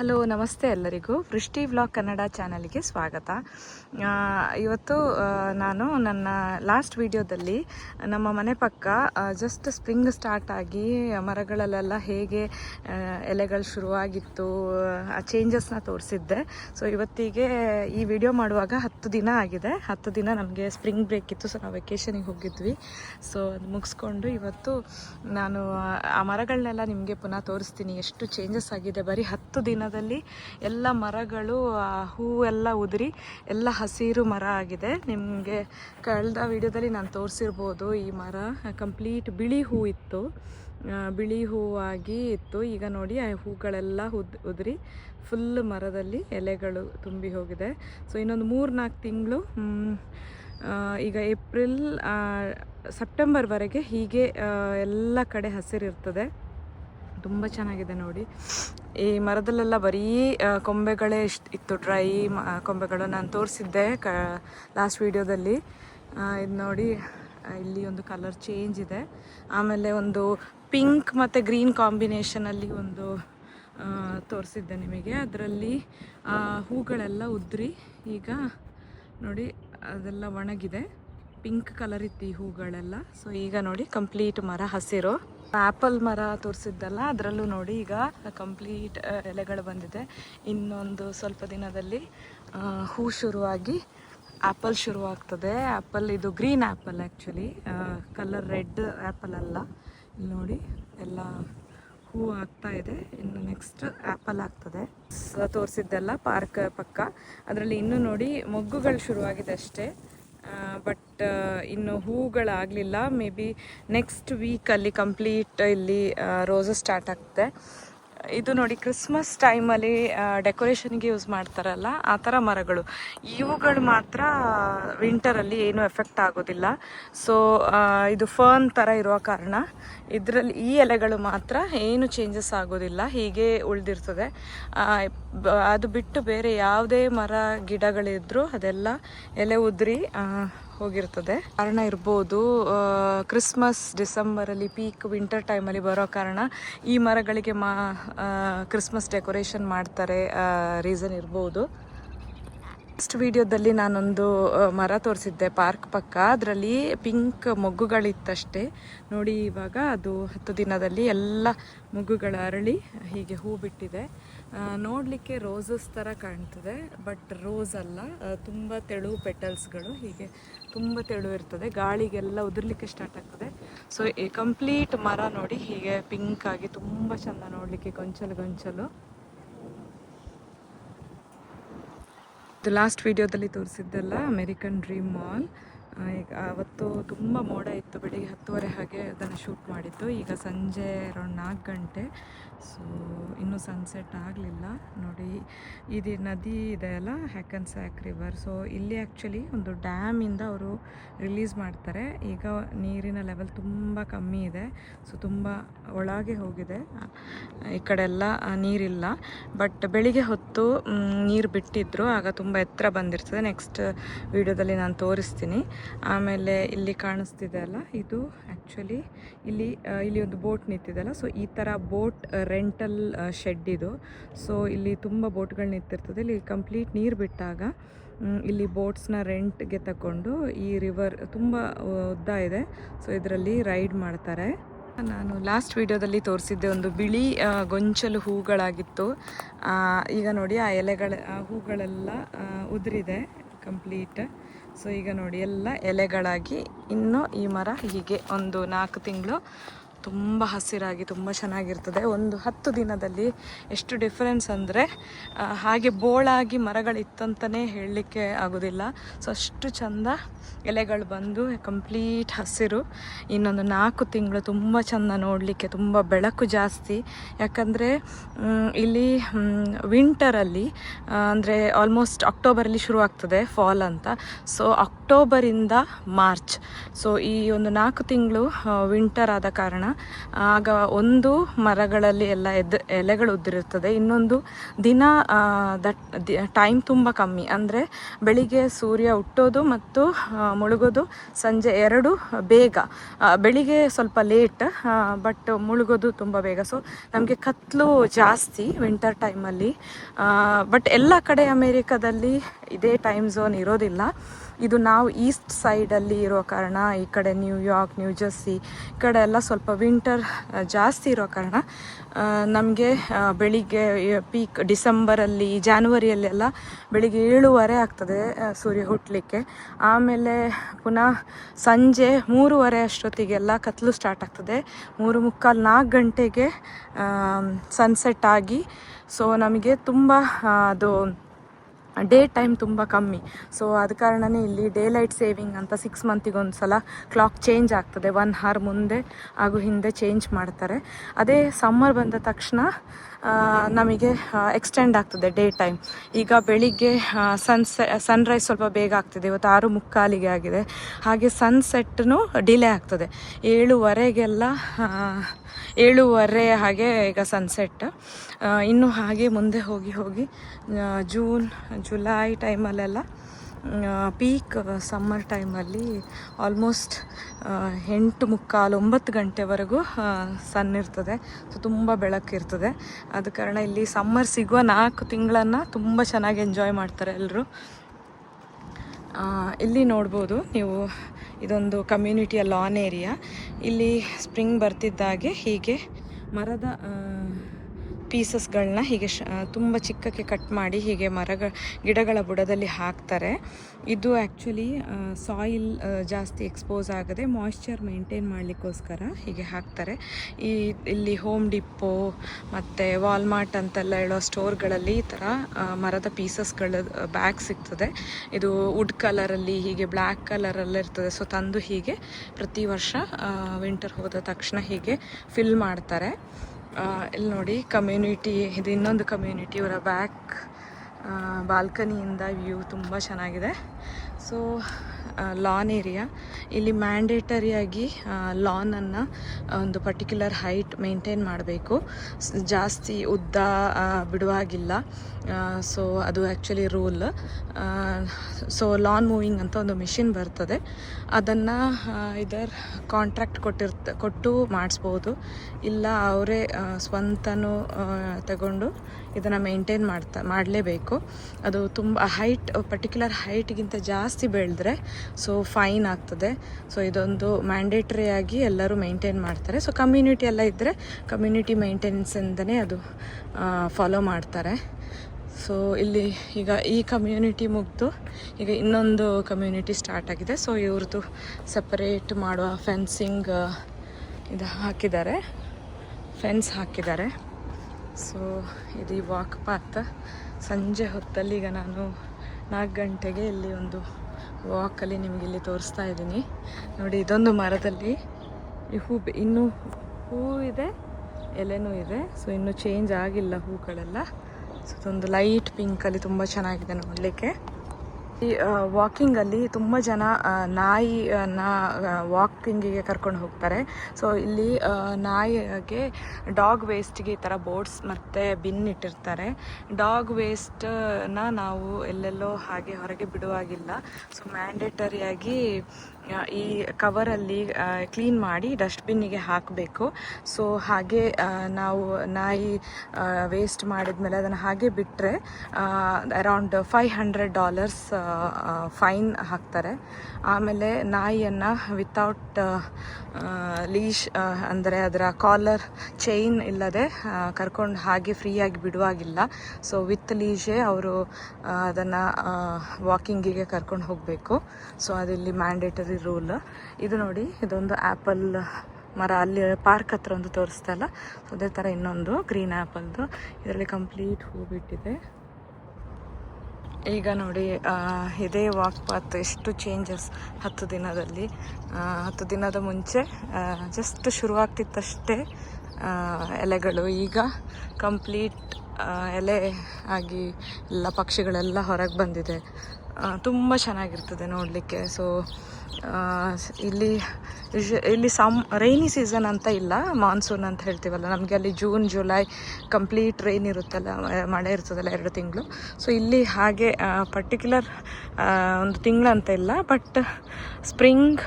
Hello, ನಮಸ್ತೆ ಎಲ್ಲರಿಗೂ. ವೃಷ್ಟಿ vlog Kannada ಚಾನಲ್ಗೆ ಸ್ವಾಗತ. ಇವತ್ತು ನಾನು ನನ್ನ ಲಾಸ್ಟ್ ವಿಡಿಯೋದಲ್ಲಿ ನಮ್ಮ ಮನೆ ಪಕ್ಕ ಜಸ್ಟ್ ಸ್ಪ್ರಿಂಗ್ ಸ್ಟಾರ್ಟ್ ಆಗಿ ಮರಗಳಲ್ಲೆಲ್ಲ ಹೇಗೆ ಎಲೆಗಳು ಶುರುವಾಗಿತ್ತು, ಆ ಚೇಂಜಸ್ನ ತೋರಿಸಿದ್ದೆ. ಸೊ ಇವತ್ತಿಗೆ ಈ ವಿಡಿಯೋ ಮಾಡುವಾಗ ಹತ್ತು ದಿನ ಆಗಿದೆ. ಹತ್ತು ದಿನ ನಮಗೆ ಸ್ಪ್ರಿಂಗ್ ಬ್ರೇಕ್ ಇತ್ತು ಸೊ ನಾವು ವೆಕೇಷನಿಗೆ ಹೋಗಿದ್ವಿ. ಸೊ ಅದು ಮುಗಿಸ್ಕೊಂಡು ಇವತ್ತು ನಾನು, ಆ- ಮರಗಳನ್ನೆಲ್ಲ ನಿಮಗೆ ಪುನಃ ತೋರಿಸ್ತೀನಿ. ಎಷ್ಟು ಚೇಂಜಸ್ ಆಗಿದೆ. ಬರೀ ಹತ್ತು ದಿನದಲ್ಲಿ ಎಲ್ಲ ಮರಗಳು ಹೂವೆಲ್ಲ ಉದುರಿ ಎಲ್ಲ ಹಸಿರು ಮರ ಆಗಿದೆ. ನಿಮಗೆ ಕಳೆದ ವಿಡಿಯೋದಲ್ಲಿ ನಾನು ತೋರಿಸಿರ್ಬೋದು ಈ ಮರ. ಕಂಪ್ಲೀಟ್ ಬಿಳಿ ಹೂ ಇತ್ತು. ಬಿಳಿ ಹೂವಾಗಿ ಇತ್ತು. ಈಗ ನೋಡಿ, ಆ ಹೂಗಳೆಲ್ಲ ಉದ್, ಉದುರಿ ಫುಲ್ ಮರದಲ್ಲಿ ಎಲೆಗಳು ತುಂಬಿ ಹೋಗಿದೆ. ಸೊ ಇನ್ನೊಂದು ಮೂರು ನಾಲ್ಕು ತಿಂಗಳು ಈಗ ಏಪ್ರಿಲ್ ಸೆಪ್ಟೆಂಬರ್ವರೆಗೆ ಹೀಗೆ ಎಲ್ಲ ಕಡೆ ಹಸಿರಿರ್ತದೆ. ತುಂಬ ಚೆನ್ನಾಗಿದೆ ನೋಡಿ. ಈ ಮರದಲ್ಲೆಲ್ಲ ಬರೀ ಕೊಂಬೆಗಳೇ ಇಷ್ಟು ಇತ್ತು ಡ್ರೈ ಕೊಂಬೆಗಳು ನಾನು ತೋರಿಸಿದ್ದೆ ಕ ಲಾಸ್ಟ್ ವೀಡಿಯೋದಲ್ಲಿ ಇದು ನೋಡಿ ಇಲ್ಲಿ ಒಂದು ಕಲರ್ ಚೇಂಜ್ ಇದೆ. ಆಮೇಲೆ ಒಂದು ಪಿಂಕ್ ಮತ್ತು ಗ್ರೀನ್ ಕಾಂಬಿನೇಷನಲ್ಲಿ ಒಂದು ತೋರಿಸಿದ್ದೆ ನಿಮಗೆ. ಅದರಲ್ಲಿ ಹೂಗಳೆಲ್ಲ ಉದ್ರಿ, ಈಗ ನೋಡಿ, ಅದೆಲ್ಲ ಒಣಗಿದೆ. ಪಿಂಕ್ ಕಲರ್ ಇತ್ತು ಈ ಹೂಗಳೆಲ್ಲ. ಸೊ ಈಗ ನೋಡಿ ಕಂಪ್ಲೀಟ್ ಮರ ಹಸಿರು. ಆ್ಯಪಲ್ ಮರ ತೋರಿಸಿದ್ದಲ್ಲ, ಅದರಲ್ಲೂ ನೋಡಿ ಈಗ ಕಂಪ್ಲೀಟ್ ಎಲೆಗಳು ಬಂದಿದೆ. ಇನ್ನೊಂದು ಸ್ವಲ್ಪ ದಿನದಲ್ಲಿ ಹೂ ಶುರುವಾಗಿ ಆ್ಯಪಲ್ ಶುರುವಾಗ್ತದೆ. ಆ್ಯಪಲ್ ಇದು green apple actually colour red apple ಅಲ್ಲ. ಇಲ್ಲಿ ನೋಡಿ, ಎಲ್ಲ ಹೂ ಆಗ್ತಾ ಇದೆ. ಇನ್ನು ನೆಕ್ಸ್ಟ್ ಆ್ಯಪಲ್ ಆಗ್ತದೆ. ತೋರಿಸಿದ್ದೆಲ್ಲ ಪಾರ್ಕ್ ಪಕ್ಕ. ಅದರಲ್ಲಿ ಇನ್ನೂ ನೋಡಿ, ಮೊಗ್ಗುಗಳು ಶುರುವಾಗಿದೆ ಅಷ್ಟೇ. ಬಟ್ ಇನ್ನು ಹೂಗಳಾಗಲಿಲ್ಲ. ಮೇ ಬಿ ನೆಕ್ಸ್ಟ್ ವೀಕಲ್ಲಿ ಕಂಪ್ಲೀಟ್ ಇಲ್ಲಿ ರೋಸಸ್ ಸ್ಟಾರ್ಟ್ ಆಗ್ತದೆ. ಇದು ನೋಡಿ ಕ್ರಿಸ್ಮಸ್ ಟೈಮಲ್ಲಿ ಡೆಕೋರೇಷನ್ಗೆ ಯೂಸ್ ಮಾಡ್ತಾರಲ್ಲ, ಆ ಥರ ಮರಗಳು. ಇವುಗಳು ಮಾತ್ರ ವಿಂಟರಲ್ಲಿ ಏನು ಎಫೆಕ್ಟ್ ಆಗೋದಿಲ್ಲ. ಸೊ ಇದು ಫರ್ನ್ ಥರ ಇರುವ ಕಾರಣ ಇದರಲ್ಲಿ ಈ ಎಲೆಗಳು ಮಾತ್ರ ಏನು ಚೇಂಜಸ್ ಆಗೋದಿಲ್ಲ, ಹೀಗೆ ಉಳಿದಿರ್ತದೆ. ಅದು ಬಿಟ್ಟು ಬೇರೆ ಯಾವುದೇ ಮರ ಗಿಡಗಳಿದ್ದರೂ ಅದೆಲ್ಲ ಎಲೆ ಉದ್ರಿ ಹೋಗಿರ್ತದೆ. ಕಾರಣ ಇರ್ಬೋದು ಕ್ರಿಸ್ಮಸ್ ಡಿಸೆಂಬರಲ್ಲಿ ಪೀಕ್ ವಿಂಟರ್ ಟೈಮಲ್ಲಿ ಬರೋ ಕಾರಣ ಈ ಮರಗಳಿಗೆ ಮಾ ಕ್ರಿಸ್ಮಸ್ ಡೆಕೋರೇಷನ್ ಮಾಡ್ತಾರೆ ರೀಸನ್ ಇರ್ಬೋದು. ನೆಕ್ಸ್ಟ್ ವಿಡಿಯೋದಲ್ಲಿ ನಾನೊಂದು ಮರ ತೋರಿಸಿದ್ದೆ ಪಾರ್ಕ್ ಪಕ್ಕ. ಅದರಲ್ಲಿ ಪಿಂಕ್ ಮೊಗ್ಗುಗಳಿತ್ತಷ್ಟೇ. ನೋಡಿ ಇವಾಗ ಅದು ಹತ್ತು ದಿನದಲ್ಲಿ ಎಲ್ಲ ಮೊಗ್ಗುಗಳ ಅರಳಿ ಹೀಗೆ ಹೂ ಬಿಟ್ಟಿದೆ. ನೋಡಲಿಕ್ಕೆ ರೋಸಸ್ ಥರ ಕಾಣ್ತದೆ ಬಟ್ ರೋಸ್ ಅಲ್ಲ. ತುಂಬ ತೆಳು ಪೆಟಲ್ಸ್ಗಳು ಹೀಗೆ ತುಂಬ ತೆಳು ಇರ್ತದೆ. ಗಾಳಿಗೆಲ್ಲ ಉದುರ್ಲಿಕ್ಕೆ ಸ್ಟಾರ್ಟ್ ಆಗ್ತದೆ. ಸೊ ಕಂಪ್ಲೀಟ್ ಮರ ನೋಡಿ ಹೀಗೆ ಪಿಂಕ್ ಆಗಿ ತುಂಬ ಚೆಂದ ನೋಡಲಿಕ್ಕೆ ಗೊಂಚಲು ಗೊಂಚಲು ಇದು ಲಾಸ್ಟ್ ವಿಡಿಯೋದಲ್ಲಿ ತೋರಿಸಿದ್ದಲ್ಲ ಅಮೆರಿಕನ್ ಡ್ರೀಮ್ ಮಾಲ್. ಈಗ ಅವತ್ತು ತುಂಬ ಮೋಡ ಇತ್ತು, ಬೆಳಿಗ್ಗೆ ಹತ್ತುವರೆ ಹಾಗೆ ಅದನ್ನು ಶೂಟ್ ಮಾಡಿದ್ದು. ಈಗ ಸಂಜೆ ಅರೌಂಡ್ ನಾಲ್ಕು ಗಂಟೆ. ಸೊ ಇನ್ನೂ ಸನ್ಸೆಟ್ ಆಗಲಿಲ್ಲ. ನೋಡಿ, ಇದು ನದಿ ಇದೆ ಅಲ್ಲ ಹ್ಯಾಕನ್ ಸ್ಯಾಕ್ ರಿವರ್ ಸೊ ಇಲ್ಲಿ ಆ್ಯಕ್ಚುಲಿ ಒಂದು ಡ್ಯಾಮಿಂದ ಅವರು ರಿಲೀಸ್ ಮಾಡ್ತಾರೆ. ಈಗ ನೀರಿನ ಲೆವೆಲ್ ತುಂಬ ಕಮ್ಮಿ ಇದೆ. ಸೊ ತುಂಬ ಒಳಗೆ ಹೋಗಿದೆ. ಈ ಕಡೆ ಎಲ್ಲ ನೀರಿಲ್ಲ. ಬಟ್ ಬೆಳಿಗ್ಗೆ ಹೊತ್ತು ನೀರು ಬಿಟ್ಟಿದ್ರು. ಆಗ ತುಂಬ ಎತ್ತರ ಬಂದಿರ್ತದೆ. ನೆಕ್ಸ್ಟ್ ವಿಡಿಯೋದಲ್ಲಿ ನಾನು ತೋರಿಸ್ತೀನಿ. ಆಮೇಲೆ ಇಲ್ಲಿ ಕಾಣಿಸ್ತಿದೆ ಅಲ್ಲ, ಇದು ಆ್ಯಕ್ಚುಲಿ ಇಲ್ಲಿ ಇಲ್ಲಿ ಒಂದು ಬೋಟ್ ನಿಂತಿದೆಲ್ಲ ಸೊ ಈ ಥರ ಬೋಟ್ ರೆಂಟಲ್ ಶೆಡ್ ಇದು. ಸೊ ಇಲ್ಲಿ ತುಂಬ ಬೋಟ್ಗಳು ನಿಂತಿರ್ತದೆ, ಇಲ್ಲಿ ಕಂಪ್ಲೀಟ್ ನೀರು ಬಿಟ್ಟಾಗ ಇಲ್ಲಿ ಬೋಟ್ಸ್ನ ರೆಂಟ್ಗೆ ತಗೊಂಡು ಈ ರಿವರ್ ತುಂಬ ಉದ್ದ ಇದೆ. ಸೊ ಇದರಲ್ಲಿ ರೈಡ್ ಮಾಡ್ತಾರೆ. ನಾನು ಲಾಸ್ಟ್ ವಿಡಿಯೋದಲ್ಲಿ ತೋರಿಸಿದ್ದೆ ಒಂದು ಬಿಳಿ ಗೊಂಚಲು ಹೂಗಳಾಗಿತ್ತು. ಈಗ ನೋಡಿ, ಆ ಎಲೆಗಳ ಹೂಗಳೆಲ್ಲ ಉದುರಿದೆ ಕಂಪ್ಲೀಟ್ ಸೊ ಈಗ ನೋಡಿ ಎಲ್ಲ ಎಲೆಗಳಾಗಿ ಇನ್ನು ಈ ಮರ ಹೀಗೆ ಒಂದು ನಾಲ್ಕು ತಿಂಗಳು ತುಂಬ ಹಸಿರಾಗಿ, ತುಂಬ ಚೆನ್ನಾಗಿರ್ತದೆ. ಒಂದು ಹತ್ತು ದಿನದಲ್ಲಿ ಎಷ್ಟು ಡಿಫರೆನ್ಸ್ ಅಂದರೆ ಹಾಗೆ ಬೋಳಾಗಿ ಮರಗಳಿತ್ತಂತಲೇ ಹೇಳಲಿಕ್ಕೆ ಆಗೋದಿಲ್ಲ. ಸೊ ಅಷ್ಟು ಚಂದ ಎಲೆಗಳು ಬಂದು ಕಂಪ್ಲೀಟ್ ಹಸಿರು. ಇನ್ನೊಂದು ನಾಲ್ಕು ತಿಂಗಳು ತುಂಬ ಚಂದ ನೋಡಲಿಕ್ಕೆ, ತುಂಬ ಬೆಳಕು ಜಾಸ್ತಿ. ಯಾಕಂದರೆ ಇಲ್ಲಿ ವಿಂಟರಲ್ಲಿ ಅಂದರೆ ಆಲ್ಮೋಸ್ಟ್ ಅಕ್ಟೋಬರಲ್ಲಿ ಶುರು ಆಗ್ತದೆ ಫಾಲ್ ಅಂತ ಸೊ ಅಕ್ಟೋಬರಿಂದ ಮಾರ್ಚ್ ಸೊ ಈ ಒಂದು ನಾಲ್ಕು ತಿಂಗಳು ವಿಂಟರ್ ಆದ ಕಾರಣ ಆಗ ಒಂದು ಮರಗಳಲ್ಲಿ ಎಲ್ಲ ಎದ್ ಎಲೆಗಳು ಉದ್ದಿರುತ್ತದೆ ಇನ್ನೊಂದು ದಿನ ದಟ್ ಟೈಮ್ ತುಂಬ ಕಮ್ಮಿ. ಅಂದರೆ ಬೆಳಿಗ್ಗೆ ಸೂರ್ಯ ಹುಟ್ಟೋದು ಮತ್ತು ಮುಳುಗೋದು ಸಂಜೆ ಎರಡು ಬೇಗ. ಬೆಳಿಗ್ಗೆ ಸ್ವಲ್ಪ ಲೇಟ್ ಬಟ್ ಮುಳುಗೋದು ತುಂಬ ಬೇಗ. ಸೊ ನಮಗೆ ಕತ್ಲು ಜಾಸ್ತಿ ವಿಂಟರ್ ಟೈಮಲ್ಲಿ ಬಟ್ ಎಲ್ಲ ಕಡೆ ಅಮೇರಿಕಾದಲ್ಲಿ ಇದೇ ಟೈಮ್ ಝೋನ್ ಇರೋದಿಲ್ಲ. ಇದು ನಾವು ಈಸ್ಟ್ ಸೈಡಲ್ಲಿ ಇರೋ ಕಾರಣ, ಈ ಕಡೆ ನ್ಯೂಯಾರ್ಕ್ ನ್ಯೂ ಜರ್ಸಿ ಈ ಕಡೆ ಎಲ್ಲ ಸ್ವಲ್ಪ ವಿಂಟರ್ ಜಾಸ್ತಿ ಇರೋ ಕಾರಣ ನಮಗೆ ಬೆಳಿಗ್ಗೆ ಪೀಕ್ ಡಿಸೆಂಬರಲ್ಲಿ ಜಾನ್ವರಿಯಲ್ಲೆಲ್ಲ ಬೆಳಿಗ್ಗೆ ಏಳುವರೆ ಆಗ್ತದೆ ಸೂರ್ಯ ಹುಟ್ಟಲಿಕ್ಕೆ ಆಮೇಲೆ ಪುನಃ ಸಂಜೆ ಮೂರುವರೆ ಅಷ್ಟೊತ್ತಿಗೆಲ್ಲ ಕತ್ತಲು ಸ್ಟಾರ್ಟ್ ಆಗ್ತದೆ. ಮೂರು ಮುಕ್ಕಾಲು ನಾಲ್ಕು ಗಂಟೆಗೆ ಸನ್ಸೆಟ್ ಆಗಿ. ಸೊ ನಮಗೆ ತುಂಬ ಅದು ಡೇ ಟೈಮ್ ತುಂಬ ಕಮ್ಮಿ. ಸೊ ಅದ ಕಾರಣನೇ ಇಲ್ಲಿ ಡೇ ಲೈಟ್ ಸೇವಿಂಗ್ ಅಂತ ಸಿಕ್ಸ್ ಮಂತಿಗೆ ಒಂದು ಸಲ ಕ್ಲಾಕ್ ಚೇಂಜ್ ಆಗ್ತದೆ. ಒನ್ ಹಾರ್ ಮುಂದೆ ಹಾಗೂ ಹಿಂದೆ ಚೇಂಜ್ ಮಾಡ್ತಾರೆ. ಅದೇ ಸಮ್ಮರ್ ಬಂದ ತಕ್ಷಣ ನಮಗೆ ಎಕ್ಸ್ಟೆಂಡ್ ಆಗ್ತದೆ ಡೇ ಟೈಮ್ ಈಗ ಬೆಳಿಗ್ಗೆ ಸನ್ಸೆ ಸನ್ರೈಸ್ ಸ್ವಲ್ಪ ಬೇಗ ಆಗ್ತದೆ. ಇವತ್ತು ಆರು ಮುಕ್ಕಾಲಿಗೆ ಆಗಿದೆ. ಹಾಗೆ ಸನ್ಸೆಟ್ನು ಡಿಲೇ ಆಗ್ತದೆ. ಏಳುವರೆಗೆಲ್ಲ ಏಳುವರೆ ಹಾಗೆ ಈಗ ಸನ್ಸೆಟ್ ಇನ್ನು ಹಾಗೆ ಮುಂದೆ ಹೋಗಿ ಹೋಗಿ ಜೂನ್ ಜುಲೈ ಟೈಮಲ್ಲೆಲ್ಲ ಪೀಕ್ ಸಮ್ಮರ್ ಟೈಮಲ್ಲಿ ಆಲ್ಮೋಸ್ಟ್ ಎಂಟು ಮುಕ್ಕಾಲು, ಒಂಬತ್ತು ಗಂಟೆವರೆಗೂ ಸನ್ ಇರ್ತದೆ. ಸೊ ತುಂಬ ಬೆಳಕಿರ್ತದೆ ಆದ ಕಾರಣ ಇಲ್ಲಿ ಸಮ್ಮರ್ ಸಿಗುವ ನಾಲ್ಕು ತಿಂಗಳನ್ನು ತುಂಬ ಚೆನ್ನಾಗಿ ಎಂಜಾಯ್ ಮಾಡ್ತಾರೆ ಎಲ್ಲರೂ ಇಲ್ಲಿ ನೋಡ್ಬೋದು ನೀವು ಇದೊಂದು ಕಮ್ಯುನಿಟಿಯ ಲಾನ್ ಏರಿಯಾ ಇಲ್ಲಿ ಸ್ಪ್ರಿಂಗ್ ಬರ್ತಿದ್ದಾಗೆ ಹೀಗೆ ಮರದ ಪೀಸಸ್ಗಳನ್ನ ಹೀಗೆ ಶ ತುಂಬ ಚಿಕ್ಕಕ್ಕೆ ಕಟ್ ಮಾಡಿ ಹೀಗೆ ಮರ ಗಿಡಗಳ ಬುಡದಲ್ಲಿ ಹಾಕ್ತಾರೆ. ಇದು ಆ್ಯಕ್ಚುಲಿ ಸಾಯಿಲ್ ಜಾಸ್ತಿ ಎಕ್ಸ್ಪೋಸ್ ಆಗದೆ ಮಾಯ್ಶ್ಚರ್ ಮೇಂಟೈನ್ ಮಾಡಲಿಕ್ಕೋಸ್ಕರ ಹೀಗೆ ಹಾಕ್ತಾರೆ. ಈ, ಇಲ್ಲಿ ಹೋಮ್ ಡಿಪ್ಪೋ ಮತ್ತು ವಾಲ್ಮಾರ್ಟ್ ಅಂತೆಲ್ಲ ಹೇಳೋ ಸ್ಟೋರ್ಗಳಲ್ಲಿ ಈ ಥರ ಮರದ ಪೀಸಸ್ಗಳ ಬ್ಯಾಗ್ ಸಿಗ್ತದೆ. ಇದು ವುಡ್ ಕಲರಲ್ಲಿ ಹೀಗೆ ಬ್ಲ್ಯಾಕ್ ಕಲರಲ್ಲಿ ಇರ್ತದೆ. ಸೊ ತಂದು ಹೀಗೆ ಪ್ರತಿ ವರ್ಷ ವಿಂಟರ್ ಹೋದ ತಕ್ಷಣ ಹೀಗೆ ಫಿಲ್ ಮಾಡ್ತಾರೆ. ಇಲ್ಲಿ ನೋಡಿ ಕಮ್ಯುನಿಟಿ ಇದು ಇನ್ನೊಂದು ಕಮ್ಯುನಿಟಿ ಇವರ ಬ್ಯಾಕ್ ಬಾಲ್ಕನಿಯಿಂದ ವ್ಯೂ ತುಂಬ ಚೆನ್ನಾಗಿದೆ. ಸೊ ಲಾನ್ ಏರಿಯಾ ಇಲ್ಲಿ ಮ್ಯಾಂಡೇಟರಿಯಾಗಿ ಲಾನನ್ನು ಒಂದು ಪರ್ಟಿಕ್ಯುಲರ್ ಹೈಟ್ ಮೇಂಟೈನ್ ಮಾಡಬೇಕು. ಜಾಸ್ತಿ ಉದ್ದ ಬಿಡುವಾಗಿಲ್ಲ. ಸೊ ಅದು actually rule so lawn mowing ಅಂತ ಒಂದು ಮಿಷಿನ್ ಬರ್ತದೆ. ಅದನ್ನು ಇದರ್ ಕಾಂಟ್ರಾಕ್ಟ್ ಕೊಟ್ಟಿರ್ತ, ಕೊಟ್ಟು ಮಾಡಿಸ್ಬೋದು. ಇಲ್ಲ, ಅವರೇ ಸ್ವಂತನೂ ತಗೊಂಡು ಇದನ್ನು ಮೇಂಟೈನ್ ಮಾಡ್ತಾ, ಮಾಡಲೇಬೇಕು. ಅದು ತುಂಬ ಹೈಟ್ ಪರ್ಟಿಕ್ಯುಲರ್ ಹೈಟ್ಗಿಂತ ಜಾಸ್ತಿ ಬೆಳೆದ್ರೆ ಸೊ ಫೈನ್ ಆಗ್ತದೆ. ಸೊ ಇದೊಂದು ಮ್ಯಾಂಡೇಟ್ರಿ ಆಗಿ ಎಲ್ಲರೂ ಮೇಂಟೈನ್ ಮಾಡ್ತಾರೆ. ಸೊ ಕಮ್ಯುನಿಟಿ ಎಲ್ಲ ಇದ್ದರೆ ಕಮ್ಯುನಿಟಿ ಮೇಂಟೆನೆನ್ಸಿಂದನೇ ಅದು ಫಾಲೋ ಮಾಡ್ತಾರೆ. ಸೊ ಇಲ್ಲಿ ಈಗ ಈ ಕಮ್ಯುನಿಟಿ ಮುಗಿದು ಈಗ ಇನ್ನೊಂದು ಕಮ್ಯುನಿಟಿ ಸ್ಟಾರ್ಟ್ ಆಗಿದೆ. ಸೊ ಇವ್ರದ್ದು ಸಪರೇಟ್ ಮಾಡುವ ಫೆನ್ಸಿಂಗ್ ಇದು ಹಾಕಿದ್ದಾರೆ. ಫೆನ್ಸ್ ಹಾಕಿದ್ದಾರೆ. ಸೊ ಇದು ಈ ವಾಕ್ ಪಾತ್ ಸಂಜೆ ಹೊತ್ತಲ್ಲಿ ಈಗ ನಾನು ನಾಲ್ಕು ಗಂಟೆಗೆ ಇಲ್ಲಿ ಒಂದು ವಾಕಲ್ಲಿ ನಿಮಗೆ ಇಲ್ಲಿ ತೋರಿಸ್ತಾ ಇದ್ದೀನಿ. ನೋಡಿ, ಇದೊಂದು ಮರದಲ್ಲಿ ಈ ಹೂ ಇನ್ನೂ ಹೂ ಇದೆ, ಎಲೆನೂ ಇದೆ. ಸೊ ಇನ್ನೂ ಚೇಂಜ್ ಆಗಿಲ್ಲ ಹೂಗಳೆಲ್ಲ. ಸೊ ಇದೊಂದು ಲೈಟ್ ಪಿಂಕಲ್ಲಿ ತುಂಬ ಚೆನ್ನಾಗಿದೆ ನೋಡಲಿಕ್ಕೆ. ಈ ವಾಕಿಂಗಲ್ಲಿ ತುಂಬ ಜನ ನಾಯಿನ ವಾಕಿಂಗಿಗೆ ಕರ್ಕೊಂಡು ಹೋಗ್ತಾರೆ. ಸೊ ಇಲ್ಲಿ ನಾಯಿಗೆ ಡಾಗ್ ವೇಸ್ಟ್ಗೆ ಈ ಥರ ಬೋರ್ಡ್ಸ್ ಮತ್ತು ಬಿನ್ ಇಟ್ಟಿರ್ತಾರೆ. ಡಾಗ್ ವೇಸ್ಟನ್ನ ನಾವು ಎಲ್ಲೆಲ್ಲೋ ಹಾಗೆ ಹೊರಗೆ ಬಿಡುವಾಗಿಲ್ಲ. ಸೊ ಮ್ಯಾಂಡೇಟರಿಯಾಗಿ ಈ ಕವರಲ್ಲಿ ಕ್ಲೀನ್ ಮಾಡಿ ಡಸ್ಟ್ಬಿನ್ನಿಗೆ ಹಾಕಬೇಕು. ಸೊ ಹಾಗೆ ನಾವು ನಾಯಿ ವೇಸ್ಟ್ ಮಾಡಿದ್ಮೇಲೆ ಅದನ್ನು ಹಾಗೆ ಬಿಟ್ಟರೆ around five hundred dollars fine ಹಾಕ್ತಾರೆ. ಆಮೇಲೆ ನಾಯಿಯನ್ನು ವಿತೌಟ್ ಲೀಶ್ ಅಂದರೆ ಅದರ ಕಾಲರ್ ಚೈನ್ ಇಲ್ಲದೆ ಕರ್ಕೊಂಡು ಹಾಗೆ ಫ್ರೀಯಾಗಿ ಬಿಡುವಾಗಿಲ್ಲ. ಸೊ ವಿತ್ ಲೀಶೇ ಅವರು ಅದನ್ನು ವಾಕಿಂಗಿಗೆ ಕರ್ಕೊಂಡು ಹೋಗಬೇಕು. ಸೊ ಅದಿಲ್ಲಿ ಮ್ಯಾಂಡೇಟರಿ ರೂಲ್ ಇದು ನೋಡಿ, ಇದೊಂದು ಆ್ಯಪಲ್ ಮರ. ಅಲ್ಲಿ ಪಾರ್ಕ್ ಹತ್ರ ಒಂದು ತೋರಿಸ್ತಲ್ಲ ಅದೇ ಥರ ಇನ್ನೊಂದು ಗ್ರೀನ್ ಆ್ಯಪಲ್ದು ಇದರಲ್ಲಿ ಕಂಪ್ಲೀಟ್ ಹೂ ಬಿಟ್ಟಿದೆ. ಈಗ ನೋಡಿ ಇದೇ ವಾಕ್ ಪಾತ್ ಎಷ್ಟು ಚೇಂಜಸ್ ಹತ್ತು ದಿನದಲ್ಲಿ. ಹತ್ತು ದಿನದ ಮುಂಚೆ ಜಸ್ಟ್ ಶುರುವಾಗ್ತಿತ್ತಷ್ಟೇ ಎಲೆಗಳು. ಈಗ ಕಂಪ್ಲೀಟ್ ಎಲೆ ಆಗಿ ಎಲ್ಲ ಪಕ್ಷಿಗಳೆಲ್ಲ ಹೊರಗೆ ಬಂದಿದೆ. ತುಂಬ ಚೆನ್ನಾಗಿರ್ತದೆ ನೋಡಲಿಕ್ಕೆ. ಸೊ ಇಲ್ಲಿ ಇಲ್ಲಿ ಸಮ್ ರೈನಿ ಸೀಸನ್ ಅಂತ ಇಲ್ಲ ಮಾನ್ಸೂನ್ ಅಂತ ಹೇಳ್ತೀವಲ್ಲ. ನಮಗೆ ಅಲ್ಲಿ ಜೂನ್ ಜುಲೈ ಕಂಪ್ಲೀಟ್ ರೈನ್ ಇರುತ್ತಲ್ಲ, ಮಳೆ ಇರ್ತದಲ್ಲ ಎರಡು ತಿಂಗಳು. ಸೊ ಇಲ್ಲಿ ಹಾಗೆ ಪರ್ಟಿಕ್ಯುಲರ್ ಒಂದು ತಿಂಗಳು ಅಂತ ಇಲ್ಲ ಬಟ್ ಸ್ಪ್ರಿಂಗ್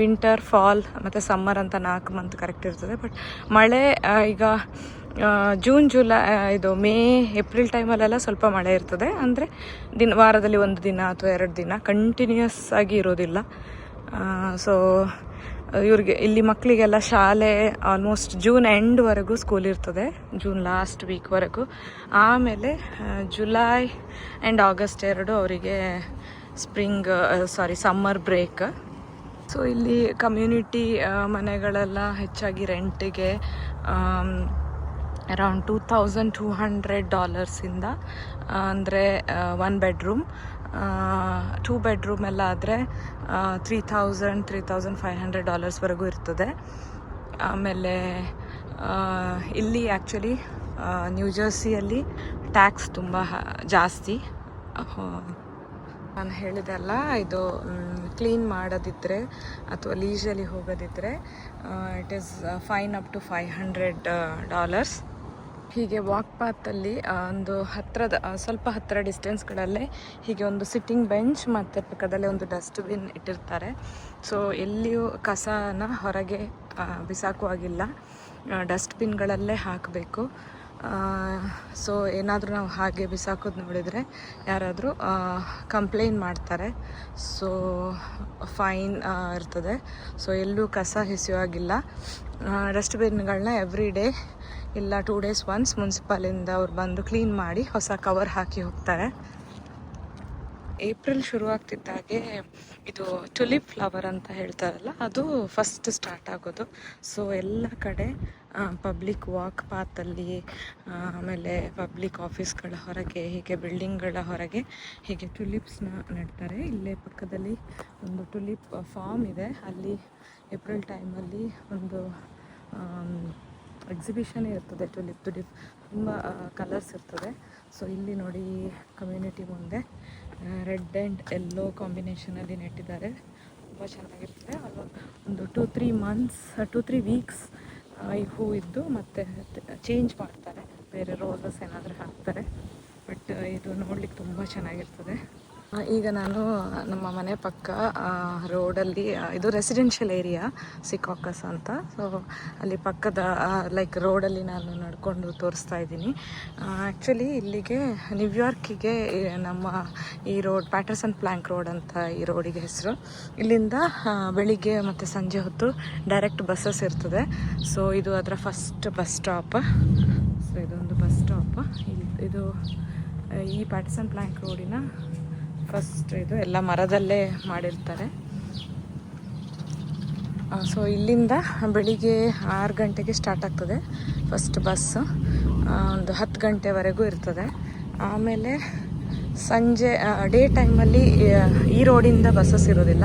ವಿಂಟರ್ ಫಾಲ್ ಮತ್ತು ಸಮ್ಮರ್ ಅಂತ ನಾಲ್ಕು ಮಂತ್ ಕರೆಕ್ಟ್ ಇರ್ತದೆ. ಬಟ್ ಮಳೆ ಈಗ ಜೂನ್, ಜುಲೈ ಇದು ಮೇ, ಏಪ್ರಿಲ್ ಟೈಮಲ್ಲೆಲ್ಲ ಸ್ವಲ್ಪ ಮಳೆ ಇರ್ತದೆ. ಅಂದರೆ ದಿನ, ವಾರದಲ್ಲಿ ಒಂದು ದಿನ ಅಥವಾ ಎರಡು ದಿನ ಕಂಟಿನ್ಯೂಸ್ ಆಗಿ ಇರೋದಿಲ್ಲ ಸೊ ಇವ್ರಿಗೆ, ಇಲ್ಲಿ ಮಕ್ಕಳಿಗೆಲ್ಲ ಶಾಲೆ ಆಲ್ಮೋಸ್ಟ್ ಜೂನ್ ಎಂಡ್ವರೆಗೂ ಸ್ಕೂಲ್ ಇರ್ತದೆ. ಜೂನ್ ಲಾಸ್ಟ್ ವೀಕ್ವರೆಗೂ ಆಮೇಲೆ ಜುಲೈ ಆ್ಯಂಡ್ ಆಗಸ್ಟ್ ಎರಡು ಅವರಿಗೆ spring sorry summer break so ಇಲ್ಲಿ ಕಮ್ಯುನಿಟಿ ಮನೆಗಳೆಲ್ಲ ಹೆಚ್ಚಾಗಿ ರೆಂಟಿಗೆ around two thousand two hundred ಡಾಲರ್ಸಿಂದ ಅಂದರೆ ಒನ್ ಬೆಡ್ರೂಮ್ ಟೂ ಬೆಡ್ರೂಮ್ ಎಲ್ಲ ಆದರೆ three thousand three thousand five hundred ಡಾಲರ್ಸ್ವರೆಗೂ ಇರ್ತದೆ. ಆಮೇಲೆ ಇಲ್ಲಿ ಆ್ಯಕ್ಚುಲಿ ನ್ಯೂ ಜರ್ಸಿಯಲ್ಲಿ ಟ್ಯಾಕ್ಸ್ ತುಂಬ ಜಾಸ್ತಿ. ನಾನು ಹೇಳಿದೆಲ್ಲ ಇದು ಕ್ಲೀನ್ ಮಾಡೋದಿದ್ದರೆ ಅಥವಾ ಲೀಜಲ್ಲಿ ಹೋಗೋದಿದ್ದರೆ it is fine up to five hundred dollars ಹೀಗೆ ವಾಕ್ ಪಾತಲ್ಲಿ ಒಂದು ಹತ್ತಿರದ ಸ್ವಲ್ಪ ಹತ್ತಿರ ಡಿಸ್ಟೆನ್ಸ್ಗಳಲ್ಲೇ ಹೀಗೆ ಒಂದು ಸಿಟ್ಟಿಂಗ್ ಬೆಂಚ್ ಮತ್ತು ಪಕ್ಕದಲ್ಲೇ ಒಂದು ಡಸ್ಟ್ಬಿನ್ ಇಟ್ಟಿರ್ತಾರೆ. ಸೊ ಎಲ್ಲಿಯೂ ಕಸನ ಹೊರಗೆ ಬಿಸಾಕುವಾಗಿಲ್ಲ ಡಸ್ಟ್ಬಿನ್ಗಳಲ್ಲೇ ಹಾಕಬೇಕು. ಸೊ ಏನಾದರೂ ನಾವು ಹಾಗೆ ಬಿಸಾಕೋದು ನೋಡಿದರೆ ಯಾರಾದರೂ ಕಂಪ್ಲೇಂಟ್ ಮಾಡ್ತಾರೆ. ಸೊ ಫೈನ್ ಇರ್ತದೆ. ಸೊ ಎಲ್ಲೂ ಕಸ ಹಿಸಿಯುವಾಗಿಲ್ಲ ಡಸ್ಟ್ಬಿನ್ಗಳನ್ನ ಎವ್ರಿ ಡೇ ಇಲ್ಲ ಟೂ ಡೇಸ್ ಒನ್ಸ್ ಮುನ್ಸಿಪಾಲಿಂದ ಅವ್ರು ಬಂದು ಕ್ಲೀನ್ ಮಾಡಿ ಹೊಸ ಕವರ್ ಹಾಕಿ ಹೋಗ್ತಾರೆ. ಏಪ್ರಿಲ್ ಶುರು ಆಗ್ತಿದ್ದಾಗೆ ಇದು ಟುಲಿಪ್ ಫ್ಲವರ್ ಅಂತ ಹೇಳ್ತಾರಲ್ಲ, ಅದು ಫಸ್ಟ್ ಸ್ಟಾರ್ಟ್ ಆಗೋದು. ಸೊ ಎಲ್ಲ ಕಡೆ ಪಬ್ಲಿಕ್ ವಾಕ್ ಪಾತಲ್ಲಿ ಆಮೇಲೆ ಪಬ್ಲಿಕ್ ಆಫೀಸ್ಗಳ ಹೊರಗೆ, ಹೀಗೆ ಬಿಲ್ಡಿಂಗ್ಗಳ ಹೊರಗೆ ಹೀಗೆ ಟುಲಿಪ್ಸ್ನ ನೆಡ್ತಾರೆ. ಇಲ್ಲೇ ಪಕ್ಕದಲ್ಲಿ ಒಂದು ಟುಲಿಪ್ ಫಾರ್ಮ್ ಇದೆ. ಅಲ್ಲಿ ಏಪ್ರಿಲ್ ಟೈಮಲ್ಲಿ ಒಂದು ಎಕ್ಸಿಬಿಷನ್ ಇರ್ತದೆ ಟುಲಿಪ್ ಟುಲಿಪ್ ತುಂಬ ಕಲರ್ಸ್ ಇರ್ತದೆ. ಸೊ ಇಲ್ಲಿ ನೋಡಿ ಕಮ್ಯುನಿಟಿ ಮುಂದೆ ರೆಡ್ ಆ್ಯಂಡ್ ಎಲ್ಲೋ ಕಾಂಬಿನೇಷನಲ್ಲಿ ನೆಟ್ಟಿದ್ದಾರೆ. ತುಂಬ ಚೆನ್ನಾಗಿರ್ತದೆ. ಒಂದು two three months two three weeks ಈ ಹೂ ಇದ್ದು ಮತ್ತು ಚೇಂಜ್ ಮಾಡ್ತಾರೆ. ಬೇರೆ ರೋಸಸ್ ಏನಾದರೂ ಹಾಕ್ತಾರೆ. ಬಟ್ ಇದು ನೋಡ್ಲಿಕ್ಕೆ ತುಂಬ ಚೆನ್ನಾಗಿರ್ತದೆ. ಈಗ ನಾನು ನಮ್ಮ ಮನೆ ಪಕ್ಕ ರೋಡಲ್ಲಿ ಇದು ರೆಸಿಡೆನ್ಷಿಯಲ್ ಏರಿಯಾ ಸಿಕಾಕಸ್ ಅಂತ. ಸೊ ಅಲ್ಲಿ ಪಕ್ಕದ ಲೈಕ್ ರೋಡಲ್ಲಿ ನಾನು ನಡ್ಕೊಂಡು ತೋರಿಸ್ತಾ ಇದ್ದೀನಿ. ಆ್ಯಕ್ಚುಲಿ ಇಲ್ಲಿಗೆ ನ್ಯೂಯಾರ್ಕಿಗೆ ನಮ್ಮ ಈ ರೋಡ್ ಪ್ಯಾಟರ್ಸನ್ ಪ್ಲ್ಯಾಂಕ್ ರೋಡ್ ಅಂತ ಈ ರೋಡಿಗೆ ಹೆಸರು. ಇಲ್ಲಿಂದ ಬೆಳಿಗ್ಗೆ ಮತ್ತು ಸಂಜೆ ಹೊತ್ತು ಡೈರೆಕ್ಟ್ ಬಸ್ಸಸ್ ಇರ್ತದೆ. ಸೊ ಇದು ಅದರ ಫಸ್ಟ್ ಬಸ್ ಸ್ಟಾಪ್ ಸೊ ಇದೊಂದು ಬಸ್ ಸ್ಟಾಪ್ ಇದು, ಈ ಪ್ಯಾಟರ್ಸನ್ ಪ್ಲ್ಯಾಂಕ್ ರೋಡಿನ ಫಸ್ಟ್ ಇದು ಎಲ್ಲ ಮರದಲ್ಲೇ ಮಾಡಿರ್ತಾರೆ. ಸೊ ಇಲ್ಲಿಂದ ಬೆಳಿಗ್ಗೆ ಆರು ಗಂಟೆಗೆ ಸ್ಟಾರ್ಟ್ ಆಗ್ತದೆ ಫಸ್ಟ್ ಬಸ್ಸು ಒಂದು ಹತ್ತು ಗಂಟೆವರೆಗೂ ಇರ್ತದೆ. ಆಮೇಲೆ ಸಂಜೆ ಡೇ ಟೈಮಲ್ಲಿ ಈ ರೋಡಿಂದ ಬಸ್ಸಸ್ ಇರೋದಿಲ್ಲ.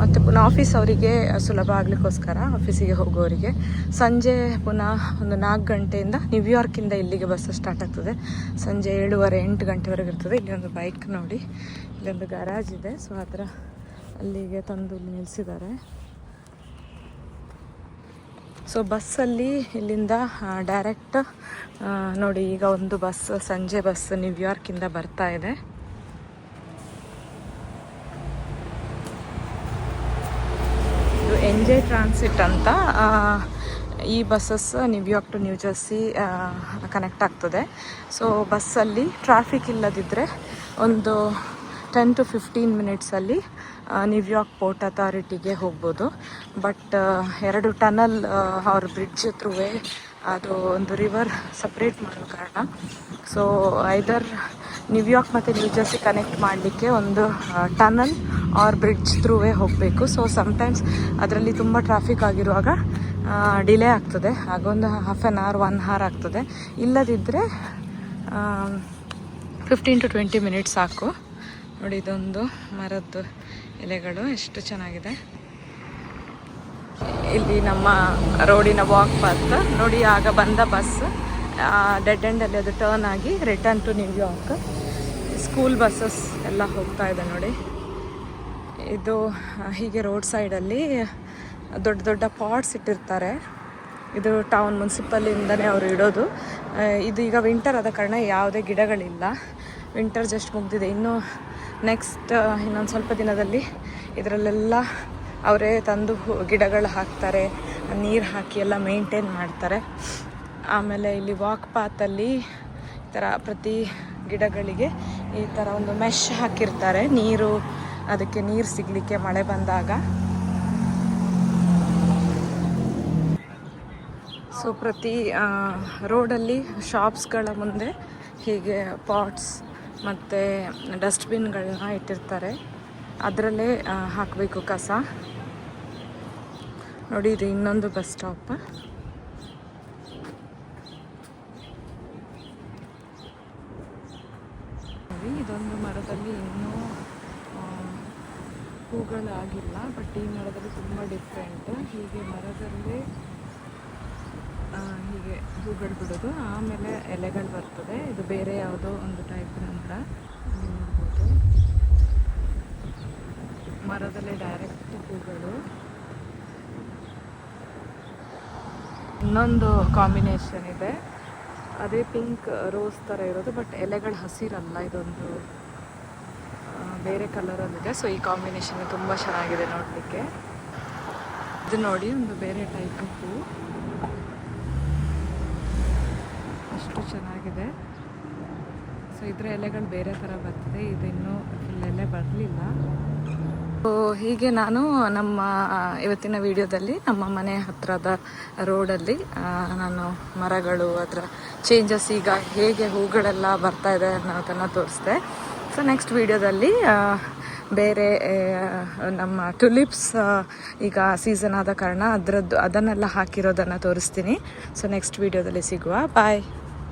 ಮತ್ತು ಪುನಃ ಆಫೀಸ್ ಅವರಿಗೆ ಸುಲಭ ಆಗಲಿಕ್ಕೋಸ್ಕರ ಆಫೀಸಿಗೆ ಹೋಗೋರಿಗೆ ಸಂಜೆ ಪುನಃ ಒಂದು ನಾಲ್ಕು ಗಂಟೆಯಿಂದ ನ್ಯೂಯಾರ್ಕಿಂದ ಇಲ್ಲಿಗೆ ಬಸ್ಸು ಸ್ಟಾರ್ಟ್ ಆಗ್ತದೆ. ಸಂಜೆ ಏಳುವರೆ, ಎಂಟು ಗಂಟೆವರೆಗೆ ಇರ್ತದೆ. ಇಲ್ಲಿ ಒಂದು ಬೈಕ್ ನೋಡಿ. ಇಲ್ಲೊಂದು ಗರಾಜ್ ಇದೆ. ಸೊ ಅದರ ಅಲ್ಲಿಗೆ ತಂದು ನಿಲ್ಲಿಸಿದ್ದಾರೆ. ಸೊ ಬಸ್ಸಲ್ಲಿ ಇಲ್ಲಿಂದ ಡೈರೆಕ್ಟ್ ನೋಡಿ, ಈಗ ಒಂದು ಬಸ್, ಸಂಜೆ ಬಸ್ ನ್ಯೂಯಾರ್ಕಿಂದ ಬರ್ತಾ ಇದೆ. ಇದು ಎನ್ ಜೆ ಟ್ರಾನ್ಸಿಟ್ ಅಂತ ಈ buses New York to New Jersey connect ಆಗ್ತದೆ. ಸೊ ಬಸ್ಸಲ್ಲಿ ಟ್ರಾಫಿಕ್ ಇಲ್ಲದಿದ್ದರೆ ಒಂದು ಟೆನ್ ಟು ಫಿಫ್ಟೀನ್ ಮಿನಿಟ್ಸಲ್ಲಿ ನ್ಯೂಯಾರ್ಕ್ ಪೋರ್ಟ್ ಅಥಾರಿಟಿಗೆ ಹೋಗ್ಬೋದು. ಬಟ್ ಎರಡು ಟನಲ್ ಅವ್ರ ಬ್ರಿಡ್ಜ್ ಥ್ರೂವೇ ಅದು ಒಂದು ರಿವರ್ ಸಪ್ರೇಟ್ ಮಾಡೋ ಕಾರಣ. ಸೊ ಐದರ್ ನ್ಯೂಯಾರ್ಕ್ ಮತ್ತು ನ್ಯೂ ಜರ್ಸಿ ಕನೆಕ್ಟ್ ಮಾಡಲಿಕ್ಕೆ ಒಂದು ಟನಲ್ ಆರ್ ಬ್ರಿಡ್ಜ್ ಥ್ರೂವೇ ಹೋಗಬೇಕು. ಸೊ ಸಮ್ಟೈಮ್ಸ್ ಅದರಲ್ಲಿ ತುಂಬ ಟ್ರಾಫಿಕ್ ಆಗಿರುವಾಗ ಡಿಲೇ ಆಗ್ತದೆ. ಹಾಗೊಂದು half an hour one hour ಆಗ್ತದೆ. ಇಲ್ಲದಿದ್ದರೆ ಫಿಫ್ಟೀನ್ ಟು ಟ್ವೆಂಟಿ ಮಿನಿಟ್ಸ್ ಸಾಕು. ನೋಡಿ, ಇದೊಂದು ಮರದ್ದು ಎಲೆಗಳು. ಎಷ್ಟು ಚೆನ್ನಾಗಿದೆ. ಇಲ್ಲಿ ನಮ್ಮ ರೋಡಿನ ವಾಕ್ ಪಾತ್ ನೋಡಿ, ಆಗ ಬಂದ ಬಸ್ ಡೆಡ್ ಎಂಡಲ್ಲಿ ಅದು ಟರ್ನ್ ಆಗಿ return to New York school buses ಎಲ್ಲ ಹೋಗ್ತಾ ಇದೆ ನೋಡಿ. ಇದು ಹೀಗೆ ರೋಡ್ ಸೈಡಲ್ಲಿ ದೊಡ್ಡ ದೊಡ್ಡ ಪಾಟ್ಸ್ ಇಟ್ಟಿರ್ತಾರೆ. ಇದು ಟೌನ್ ಮುನ್ಸಿಪಲಿಂದನೇ ಅವರು ಇಡೋದು. ಇದು ಈಗ ವಿಂಟರ್ ಆದ ಕಾರಣ ಯಾವುದೇ ಗಿಡಗಳಿಲ್ಲ. ವಿಂಟರ್ ಜಸ್ಟ್ ಮುಗ್ದಿದೆ. ಇನ್ನು ನೆಕ್ಸ್ಟ್ ಇನ್ನೊಂದು ಸ್ವಲ್ಪ ದಿನದಲ್ಲಿ ಇದರಲ್ಲೆಲ್ಲ ಅವರೇ ತಂದು ಗಿಡಗಳು ಹಾಕ್ತಾರೆ, ನೀರು ಹಾಕಿ ಎಲ್ಲ ಮೇಂಟೈನ್ ಮಾಡ್ತಾರೆ. ಆಮೇಲೆ ಇಲ್ಲಿ ವಾಕ್ ಪಾತಲ್ಲಿ ಈ ಥರ ಪ್ರತಿ ಗಿಡಗಳಿಗೆ ಈ ಥರ ಒಂದು ಮೆಶ್ ಹಾಕಿರ್ತಾರೆ, ನೀರು, ಅದಕ್ಕೆ ನೀರು ಸಿಗಲಿಕ್ಕೆ ಮಳೆ ಬಂದಾಗ. ಸೊ ಪ್ರತಿ ರೋಡಲ್ಲಿ ಶಾಪ್ಸ್ಗಳ ಮುಂದೆ ಹೀಗೆ ಪಾಟ್ಸ್ ಮತ್ತು ಡಸ್ಟ್ಬಿನ್ಗಳನ್ನ ಇಟ್ಟಿರ್ತಾರೆ. ಅದರಲ್ಲೇ ಹಾಕಬೇಕು ಕಸ. ನೋಡಿ, ಇದು ಇನ್ನೊಂದು ಬಸ್ ಸ್ಟಾಪ್. ಇದೊಂದು ಮರದಲ್ಲಿ ಇನ್ನೂ ಹೂಗಳಾಗಿಲ್ಲ, ಬಟ್ ಈ ಮರದಲ್ಲಿ ತುಂಬ ಡಿಫ್ರೆಂಟ್ ಹೀಗೆ ಮರದಲ್ಲೇ ಹೂಗಳು ಬಿಡೋದು ಆಮೇಲೆ ಎಲೆಗಳು ಬರ್ತದೆ. ಇದು ಬೇರೆ ಯಾವುದೋ ಒಂದು ಟೈಪ್ ಇಲ್ಲಿ ನೋಡ್ಬೋದು. ಮರದಲ್ಲಿ ಡೈರೆಕ್ಟ್ ಹೂಗಳು. ಇನ್ನೊಂದು ಕಾಂಬಿನೇಷನ್ ಇದೆ. ಅದೇ ಪಿಂಕ್ ರೋಸ್ ಥರ ಇರೋದು ಬಟ್ ಎಲೆಗಳು ಹಸಿರಲ್ಲ ಇದೊಂದು. ಬೇರೆ ಕಲರಲ್ಲಿದೆ ಸೊ ಈ ಕಾಂಬಿನೇಷನ್ ತುಂಬ ಚೆನ್ನಾಗಿದೆ ನೋಡಲಿಕ್ಕೆ. ಇದು ನೋಡಿ, ಒಂದು ಬೇರೆ ಟೈಪ್ ಹೂ ಅಷ್ಟು ಚೆನ್ನಾಗಿದೆ. ಸೊ ಇದರ ಎಲೆಗಳು ಬೇರೆ ಥರ ಬರ್ತದೆ. ಇದು ಇನ್ನೂ ಫುಲ್ ಎಲೆ ಬರಲಿಲ್ಲ. ಸೊ ಹೀಗೆ ನಾನು ನಮ್ಮ ಇವತ್ತಿನ ವಿಡಿಯೋದಲ್ಲಿ ನಮ್ಮ ಮನೆ ಹತ್ರದ ರೋಡಲ್ಲಿ ನಾನು ಮರಗಳು, ಅದರ ಚೇಂಜಸ್ ಈಗ ಹೇಗೆ ಹೂಗಳೆಲ್ಲ ಬರ್ತಾ ಇದೆ ಅನ್ನೋದನ್ನು ತೋರಿಸಿದೆ. ಸೊ ನೆಕ್ಸ್ಟ್ ವಿಡಿಯೋದಲ್ಲಿ ಬೇರೆ ನಮ್ಮ ಟುಲಿಪ್ಸ್ ಈಗ ಸೀಸನ್ ಆದ ಕಾರಣ ಅದರದ್ದು, ಅದನ್ನೆಲ್ಲ ಹಾಕಿರೋದನ್ನು ತೋರಿಸ್ತೀನಿ. ಸೊ ನೆಕ್ಸ್ಟ್ ವಿಡಿಯೋದಲ್ಲಿ ಸಿಗುವ. ಬಾಯ್